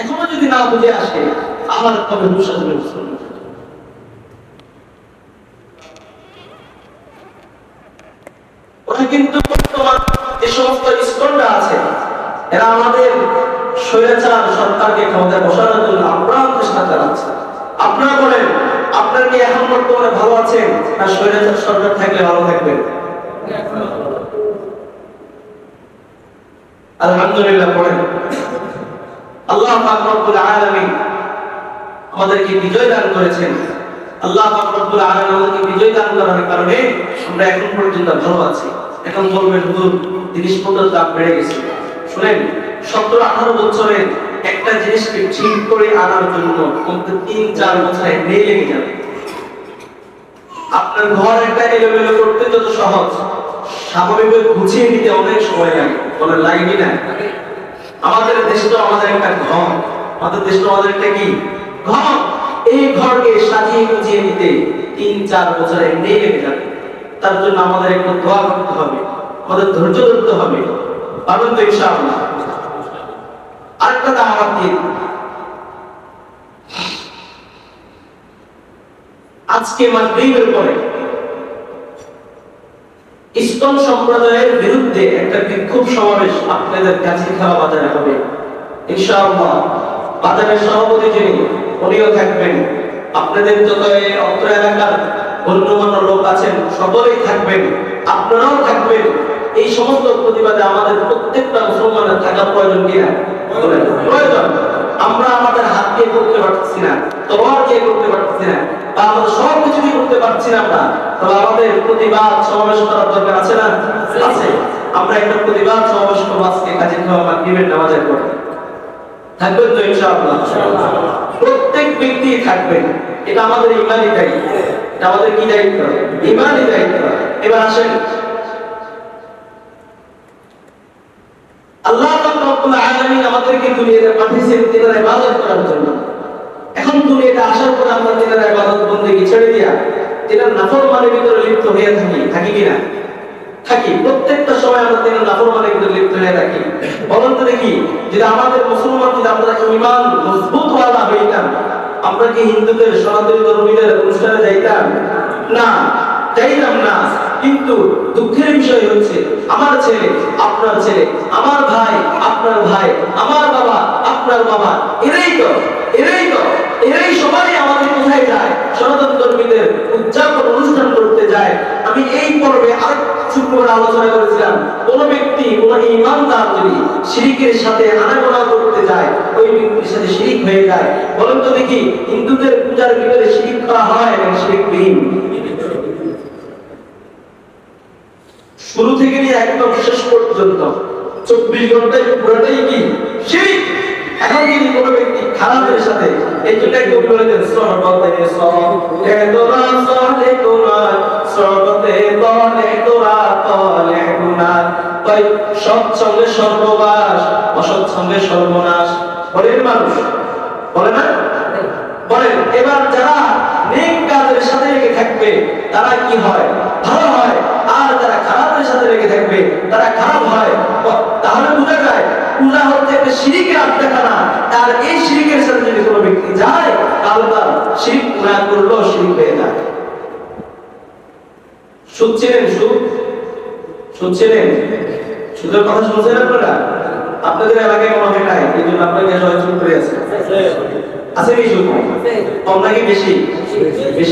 এখনও যদি না বুঝে আসে, আমার তবে মুসলমান ওরা কিন্তু বর্তমান যে সমস্ত স্কুলরা আছে, এরা আমাদের স্বৈরাচার সরকারকে ক্ষমতায় বসানোর জন্য আপ্রাণ চেষ্টা চালাচ্ছে। আপনারা বলেন, আপনার কি এখন বর্তমানে ভালো আছেন? না স্বৈরাচার সরকার থাকলে ভালো থাকবেন আলহামদুলিল্লাহ পড়েন আল্লাহ রব্বুল আলামিন আমাদেরকে বিজয় দান করেছেন। আল্লাহ রব্বুল আলামিন আমাদেরকে বিজয় দান করার কারণে আমরা এখন পর্যন্ত ভালো আছি। এখন বলবেন হুজুর জিনিসপত্রের দাম বেড়ে গেছে। শুনেন, সতেরো, আঠারো বছরের একটা জিনিসকে ঠিক করে আনার জন্য কমতে তিন, চার বছরে নেই লেগে যাবে। আপনার ঘর একটা এলোমেলো করতে যত সহজ। স্বাভাবিকভাবে গুছিয়ে নিতে অনেক সময় লাগে। বলে লাগেনি না আমাদের দেশটা আমাদের একটা ঘর। আমাদের দেশটা আমাদের একটা কি? ঘর। এই ঘরকে সাজিয়ে গুছিয়ে নিতে তিন, চার বছর এমনি লেগে যাবে। তার জন্য আমাদের একটু দোয়া করতে হবে। আমাদের ধৈর্য ধরতে হবে। পাবেন তো ইনশাআল্লাহ? আরেকটা দাওয়াত দিন। আজকে মাগরিবের পরে ইসকন সম্প্রদায়ের বিরুদ্ধে একটা বিক্ষোভ সমাবেশ আপনাদের কাছে খাওয়া বাজারে হবে। ইনশাআল্লাহ, বাজারের সভাপতি যিনি, উনিও থাকবেন। আপনাদের যত এই অত্র এলাকার গণ্যমান্য লোক আছেন, সকলেই থাকবেন। আপনারাও থাকবেন। এই সমস্ত প্রতিবাদে আমাদের প্রত্যেকটা মুসলমানের থাকা প্রয়োজন কিনা? প্রয়োজন। আমরা আমাদের হাত দিয়ে করতে পারতেছি না তোমার দিয়ে করতে পারতেছি না। বা আমাদের সব করতে না আমরা। আমাদের প্রতিবাদ সমাবেশ করার দরকার আছে না? আছে। আমরা একটা প্রতিবাদ সমাবেশ করব আজকে, কাজে খাওয়া থাকবেন তো ইনশাআল্লাহ? প্রত্যেক ব্যক্তি থাকবেন। এটা আমাদের দায়িত্ব। এটা আমাদের কি দায়িত্ব? দায়িত্ব। এবার আসেন। আল্লাহ আমাদেরকে দুনিয়াতে পাঠিয়েছেন তিনার ইবাদত করার জন্য। এখন দুনিয়াতে আসার পর আমরা তিনার ইবাদত বন্দেগী ছেড়ে দিয়া তিনার নাফরমানের ভিতরে লিপ্ত হয়ে থাকি। থাকি কিনা? থাকি। প্রত্যেকটা সময় আমরা তিনার নাফরমানের ভিতরে লিপ্ত হয়ে থাকি। বলুন তো দেখি, যদি আমাদের মুসলমান যদি আমরা ইমান মজবুত ওয়ালা হইতাম, আমরা কি হিন্দুদের সনাতনী ধর্মীদের অনুষ্ঠানে যাইতাম? না যাইতাম না। কিন্তু দুঃখের বিষয় হচ্ছে, আমার ছেলে, আপনার ছেলে, আমার ভাই, আপনার ভাই, আমার বাবা আপনার বাবা। এরাই তো এরাই তো, এরাই সবাই আমাদের কোথায় যায়? সনাতন ধর্মীদের উদযাপন, অনুষ্ঠান করতে যায়। আমি এই পর্বে আর শুক্রবার আলোচনা করেছিলাম। কোন ব্যক্তি, কোন ইমানদার যদি শিরিকের সাথে আনাগোনা করতে যায়, ওই ব্যক্তির সাথে শিরিক হয়ে যায়। বলেন তো দেখি, হিন্দুদের পূজার ভিতরে শিরিক করা হয় এবং শুরু থেকে নিয়ে একদম শেষ পর্যন্ত, চব্বিশ ঘন্টায় পুরোটাই কি? শিরিক! এখন যদি কোনো ব্যক্তি খারাপের সাথে এই জন্য একদম বলে দেন সর্বতে সলে তোরা সর্বতে তলে তোরা তলে গুনার। তাই সৎসঙ্গে সর্ববাস অসৎসঙ্গে সর্বনাশ বলেন মানুষ, বলে না? বলেন, এবার যারা নেক কাজের সাথে লেগে থাকবে, তারা কি হয়? ভালো হয়। আর যারা খারাপের সাথে লেগে থাকবে, তারা খারাপ হচ্ছে একটা শিরিকের আড্ডাখানা আর এই শিরিকের সাথে যদি কোনো ব্যক্তি যায় তাহলে তার শিরিক না করলেও শিরিক হয়ে যায়। সুদ শুনছিলেন সুদের কথা শুনছেন আপনারা? আপনাদের এলাকায় মনে হয় নাই এই জন্য আপনাকে সবাই চুপ করে আছে। আছে। কি সুদ কম নাকি বেশি। বেশি।